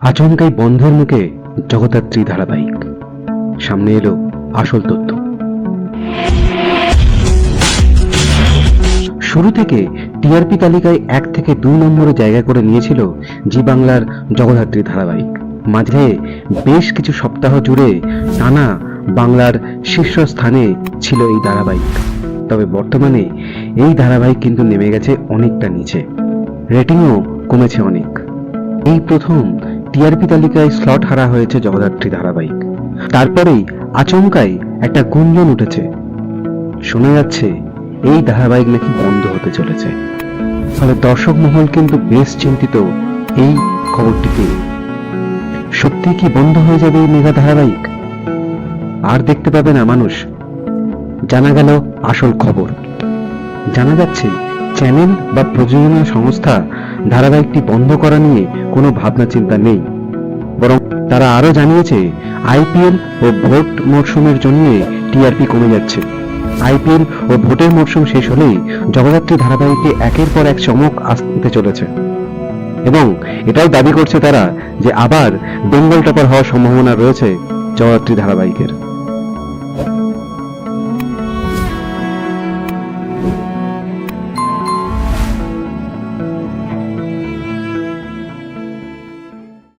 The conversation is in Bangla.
আচমকাই বন্ধের মুখে জগদ্ধাত্রী ধারাবাহিক। সামনে এলো আসল তথ্য। শুরু থেকে টিআরপি তালিকায় এক থেকে দুই নম্বরে জায়গা করে নিয়েছিল জি বাংলার জগদ্ধাত্রী ধারাবাহিক। মাঝে বেশ কিছু সপ্তাহ জুড়ে টানা বাংলার শীর্ষস্থানে ছিল এই ধারাবাহিক। তবে বর্তমানে এই ধারাবাহিক কিন্তু নেমে গেছে অনেকটা নিচে। রেটিংও কমেছে অনেক। এই প্রথম টিআরপি তালিকায় স্লট হারা হয়েছে জগদ্ধাত্রী ধারাবাহিক। তারপরেই আচমকাই একটা গুঞ্জন উঠেছে। শোনা যাচ্ছে, এই ধারাবাহিক নাকি বন্ধ হতে চলেছে। ফলে দর্শক মহল কিন্তু বেশ চিন্তিত এই খবরটিকে সত্যি কি বন্ধ হয়ে যাবে এই মেগা ধারাবাহিক? আর দেখতে পাবে না মানুষ জানা গেল আসল খবর। জানা যাচ্ছে, চ্যানেল বা প্রযোজনা সংস্থা ধারাবাহিকটি বন্ধ করা নিয়ে কোনো ভাবনা চিন্তা নেই। বরং তারা আরও জানিয়েছে, আইপিএল ও ভোট মরশুমের জন্য টিআরপি কমে যাচ্ছে। আইপিএল ও ভোটের মরশুম শেষ হলেই জগদ্ধাত্রী ধারাবাহিকে একের পর এক চমক আসতে চলেছে। এবং এটাও দাবি করছে তারা যে আবার বেঙ্গল টপার হওয়ার সম্ভাবনা রয়েছে জগদ্ধাত্রী ধারাবাহিকের।